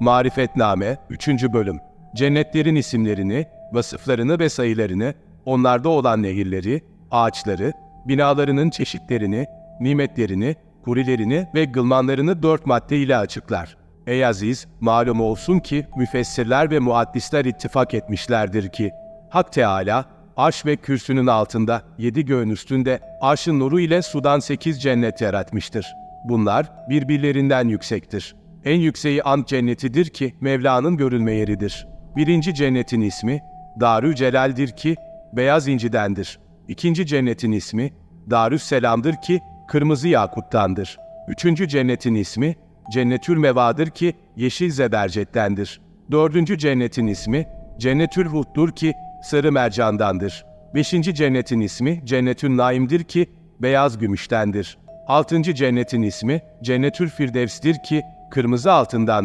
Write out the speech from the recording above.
Marifetname 3. Bölüm Cennetlerin isimlerini, vasıflarını ve sayılarını, onlarda olan nehirleri, ağaçları, binalarının çeşitlerini, nimetlerini, hurilerini ve gılmanlarını dört madde ile açıklar. Ey aziz, malum olsun ki müfessirler ve muaddisler ittifak etmişlerdir ki, Hak Teala, arş ve kürsünün altında, yedi göğün üstünde, arşın nuru ile sudan sekiz cennet yaratmıştır. Bunlar birbirlerinden yüksektir. En yükseği Ant cennetidir ki Mevla'nın görülme yeridir. Birinci cennetin ismi Darü Celal'dir ki beyaz incidendir. İkinci cennetin ismi Darüs Selam'dır ki kırmızı yakuttandır. Üçüncü cennetin ismi Cennetül Meva'dır ki yeşil zebercettendir. Dördüncü cennetin ismi Cennetül Hud'dur ki sarı mercandandır. Beşinci cennetin ismi Cennetül Naim'dir ki beyaz gümüştendir. Altıncı cennetin ismi Cennetül Firdevs'tir ki kırmızı altından